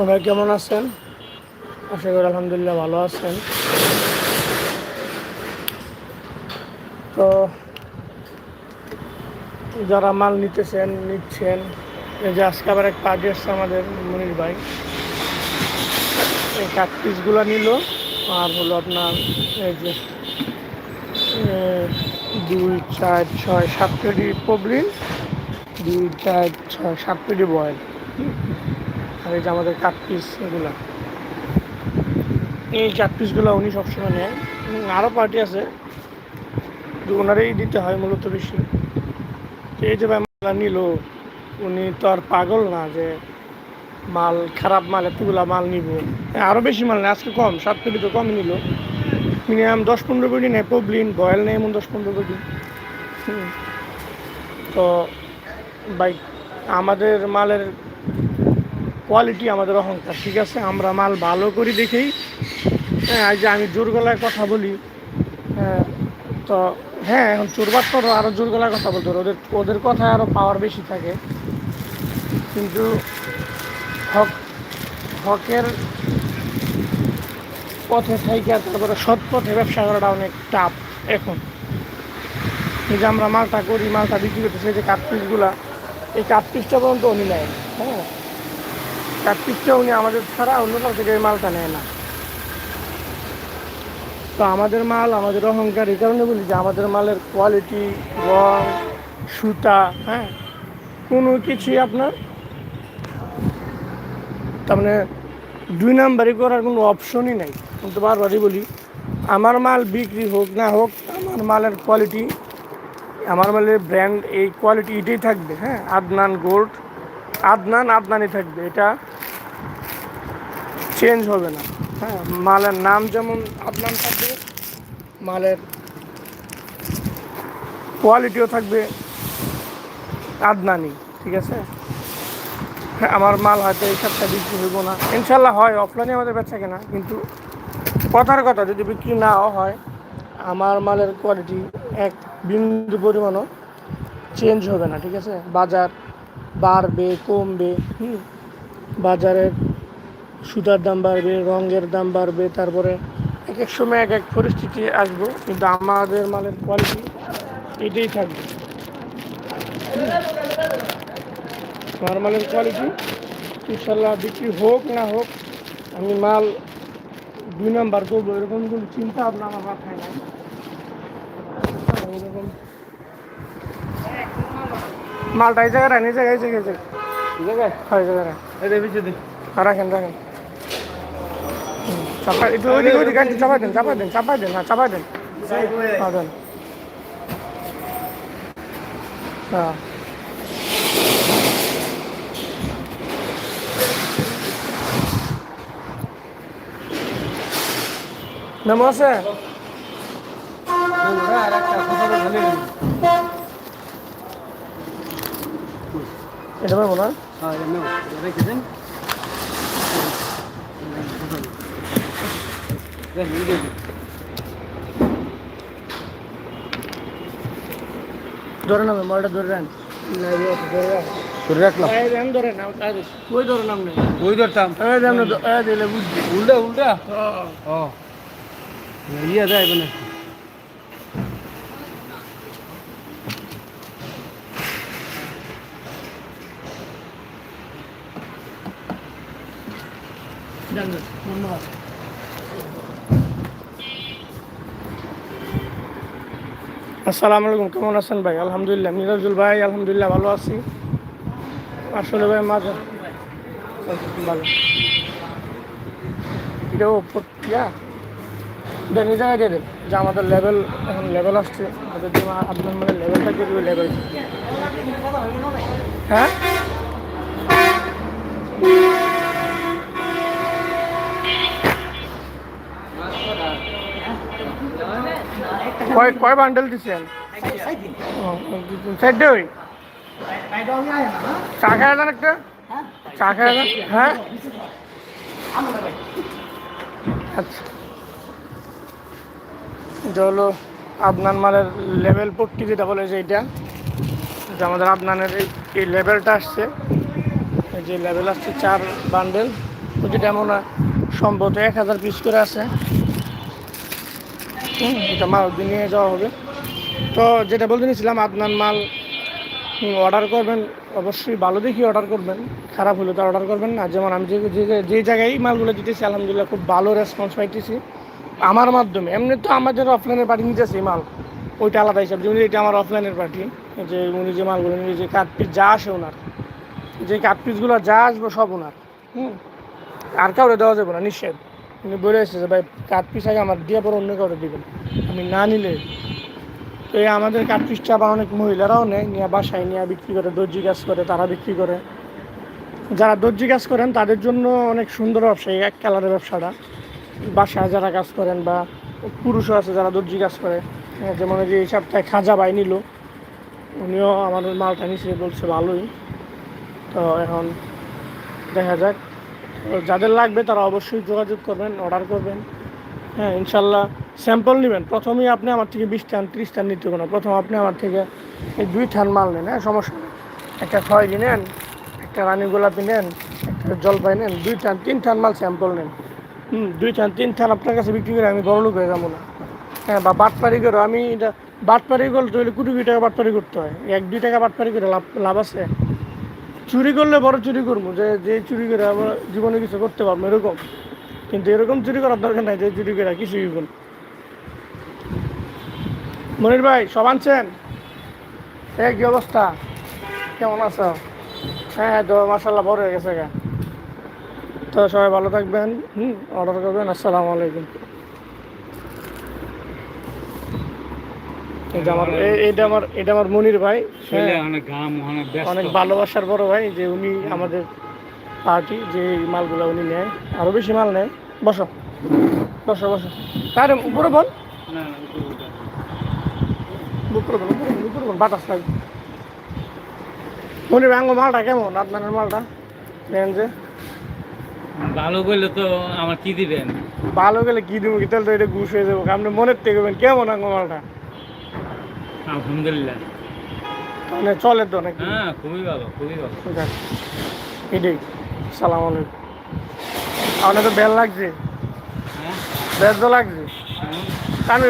সবাই কেমন আছেন? আশা করি আলহামদুলিল্লাহ ভালো আছেন। তো যারা মাল নিতেছেন, নিচ্ছেন, এই যে আজকে আবার এক পার্টি আসছে আমাদের মনির ভাই। এই কাঠ পিসগুলো নিল, আর হলো আপনার এই যে দুই, চার, ছয়, সাত পেটি পবলিন দুই, চার, ছয়, সাত পেটি বয়েল। আর এই যে আমাদের কাঠ পিস এগুলা। এই চার পিসগুলো উনি সবসময় নেয়। আরও পার্টি আছে। ওনারই দিতে হয় মূলত বেশি। এই যে মাল নিল, উনি তো আর পাগল না যে মাল, খারাপ মাল, এতগুলা মাল নিব। আরও বেশি মাল নেই আজকে কম, সাত পেটি তো কমই নিল। মিনিমাম দশ পনেরো পেটি নেয় পবলিন বয়েল নেই এমন দশ পনেরো হুম। তো বাইক আমাদের মালের কোয়ালিটি আমাদের অহংকার ঠিক আছে? আমরা মাল ভালো করি দেখেই। হ্যাঁ যে আমি জোর গলায় কথা বলি হ্যাঁ, তো হ্যাঁ এখন চোরবাদ করো আরও জোর গলায় কথা বলতে ওদের ওদের কথায় আরও পাওয়ার বেশি থাকে। কিন্তু হক হকের পথে থাইকে তারপরে সৎ পথে ব্যবসা করাটা অনেক টাফ এখন। এই যে আমরা মালটা করি মালটা বিক্রি করতেছি যে কাঠ পিসগুলা এই কাঠ পিসটা পর্যন্ত নেয়। হ্যাঁ পিসটা উনি আমাদের ছাড়া অন্য কাউ থেকে মালটা নেয় না। তো আমাদের মাল, আমাদের অহংকার এই কারণে বলি যে আমাদের মালের কোয়ালিটি রং, সুতা হ্যাঁ কোনো কিছুই আপনার তার মানে দুই নাম্বারই করার কোনো অপশনই নাই। কিন্তু বারবারই বলি, আমার মাল বিক্রি হোক না হোক, আমার মালের কোয়ালিটি আমার মালের ব্র্যান্ড এই কোয়ালিটি এটাই থাকবে হ্যাঁ আদনান গোল্ড আদনান আদনানি থাকবে, এটা চেঞ্জ হবে না। হ্যাঁ মালের নাম যেমন আদনান থাকবে, মালের কোয়ালিটিও থাকবে আদনানি, ঠিক আছে? হ্যাঁ আমার মাল হয়তো এই সপ্তাহে বিক্রি হইব না। ইনশাল্লাহ হয় অফলাইনে আমাদের বেচা কেনা, কিন্তু কথার কথা, যদি বিক্রি নাও হয়, আমার মালের কোয়ালিটি এক বিন্দু পরিমাণও চেঞ্জ হবে না, ঠিক আছে? বাজার বাড়বে, কমবে। হুম। বাজারের সুতার দাম বাড়বে, রঙের দাম বাড়বে, তারপরে এক এক সময় এক এক পরিস্থিতি আসব, কিন্তু আমাদের মালের কোয়ালিটি এটাই থাকবে। আমার মালের কোয়ালিটি ইনশাল্লাহ বিক্রি হোক না হোক, আমি মাল দুই নাম্বার করব, এরকম কোনো চিন্তা ভাবনা আমার মাথায় নাই। এরকম মালটা এই জায়গায় রাখেন এই জায়গায় এই জায়গায় এই জায়গায়। হয় এই জায়গায় রাখেন। রাখেন। রাখেন চাপাই একটু ওইদিকে ওইদিকে একটু চাপাই দেন চাপাই দেন চাপাই দেন হ্যাঁ চাপাই দেন। হ্যাঁ দেন। হ্যাঁ। মেমো আছে আর একটা কথা বলে এটা পারব না। হ্যাঁ রেখে ধরে না মেমোটা ধরে নেন ধরে রাখলাম। ধরে না ওই ধরে নাম নেই ওই ধরতাম। দিলে বুঝছি উল্টা উল্টা? হ্যাঁ। ও। ইয়ে দেয় মানে। জান ধন্যবাদ আসসালামু আলাইকুম, কেমন আছেন ভাই? আলহামদুলিল্লাহ, মিরাজুল ভাই, আলহামদুলিল্লাহ ভালো আছি। আসলে ভাই, মাঝে ভালো। দেন, এই জায়গায় দিয়ে দেন, যে আমাদের লেভেল এখন লেভেল আসছে। আপনার মানে লেভেলটা দেবে লেভেল হ্যাঁ? কয় কয় বান্ডেল দিচ্ছেন সাইড ওই চা খায় যান একটা? চা খায় হ্যাঁ? আচ্ছা। এটা হলো আপনার মালের লেভেল পট্টি যেটা বলে যে এটা। যে আমাদের আপনানের এই লেভেলটা আসছে। যে লেভেল আসছে চার বান্ডেল প্রতিটা মনে হয় সম্ভবত এক হাজার পিস করে আছে। হুম, এটা মাল নিয়ে যাওয়া হবে। তো যেটা বলতে নিয়েছিলাম আপনার মাল অর্ডার করবেন, অবশ্যই ভালো দেখি অর্ডার করবেন, খারাপ হলে তো অর্ডার করবেন না। যেমন আমি যে, যে- জায়গায় মালগুলো দিতেছি, আলহামদুলিল্লাহ খুব ভালো রেসপন্স পাইতেছি। আমার মাধ্যমে, এমনি তো আমাদের অফলাইনের পার্টি নিতেছি মাল। ওইটা আলাদা হিসাব, যেমন এটা আমার অফলাইনের পার্টি যে উনি যে মালগুলো নিয়ে, যে কাঠ পিস যা আসে ওনার, যে কাঠ পিসগুলো যা আসবে সব ওনার, হুম, আর কাউরে দেওয়া যাবে না, নিষেধ। উনি বলে এসেছে ভাই কাঠ পিস আগে আমার দিয়ে পরে অন্য কাউরে দিবেন। আমি না নিলে তো এই আমাদের কাঠ পিসটা আবার অনেক মহিলারাও নেয় নিয়ে বাসায় নিয়ে বিক্রি করে দর্জি কাজ করে তারা বিক্রি করে। যারা দর্জি কাজ করেন তাদের জন্য অনেক সুন্দর ব্যবসা এই এক কালারের ব্যবসাটা। বাসায় যারা কাজ করেন বা পুরুষও আছে যারা দর্জি কাজ করে হ্যাঁ, যেমন যে এই সপ্তাহে খাজা বাই নিল উনিও আমার মালটা নিচে বলছে ভালোই। তো এখন দেখা যাক। যাদের লাগবে তারা অবশ্যই যোগাযোগ করবেন অর্ডার করবেন। হ্যাঁ ইনশাল্লাহ স্যাম্পল নেবেন। প্রথমেই আপনি আমার থেকে বিশ টান, ত্রিশ টান নিতে হবে না। প্রথম আপনি আমার থেকে এই দুই টান মাল নেন হ্যাঁ সমস্যা নেই। একটা খয়রি নেন, একটা রানী গোলাপি নেন, একটা জলপাই নেন, দুই টান, তিন টান মাল স্যাম্পল নেন। হুম, দুই টান, তিন টান আপনার কাছে বিক্রি করে আমি বড় লোক হয়ে যাব না। হ্যাঁ বা বাটপারি করে আমি এটা বাটপারি করলে তো কোটি কোটি টাকা বাটপারি করতে হয়। এক, দুই টাকা বাটপারি করে লাভ লাভ আছে। চুরি করলে বড় চুরি করব, যে যে চুরি করে আমরা জীবনে কিছু করতে পারব এরকম। কিন্তু এরকম চুরি করার দরকার নাই, যে চুরি করে কিছুই হইব না। মনির ভাই, সব আনছেন? এই কি অবস্থা? কেমন আছো? হ্যাঁ তো মাসাল্লাহ বড় হয়ে গেছে গা। তো সবাই ভালো থাকবেন, হুম, অর্ডার করবেন, আসসালামু আলাইকুম। এটা আমার এ- এটা আমার এটা আমার মনির ভাই হ্যাঁ। অনেক ভালোবাসার বড় ভাই যে উনি আমাদের পার্টি যে মালগুলো উনি নেয় আরও বেশি মাল নেয়। বসো। বসো বসো। তার উপরে বল। উপরে বল উপরে বল বাতাস লাগবে। মনির ভাই আঙ্গ মালটা কেমন? আপনার মালটা? নেন যে। ভালো করলে তো আমার কি দিবেন? ভালো গেলে কি দেবো কি? তাহলে তো এটা ঘুষ হয়ে যাব। আপনি মনের থেকে কেমন আঙ্গ মালটা? আলহামদুলিল্লাহ। মানে চলে তো নাকি? হ্যাঁ খুবই ভালো খুবই ভালো। এটাই সালাম আলাইকুম। আপনার তো বেল লাগছে? হ্যাঁ। বেল তো লাগছে। হ্যাঁ। আমি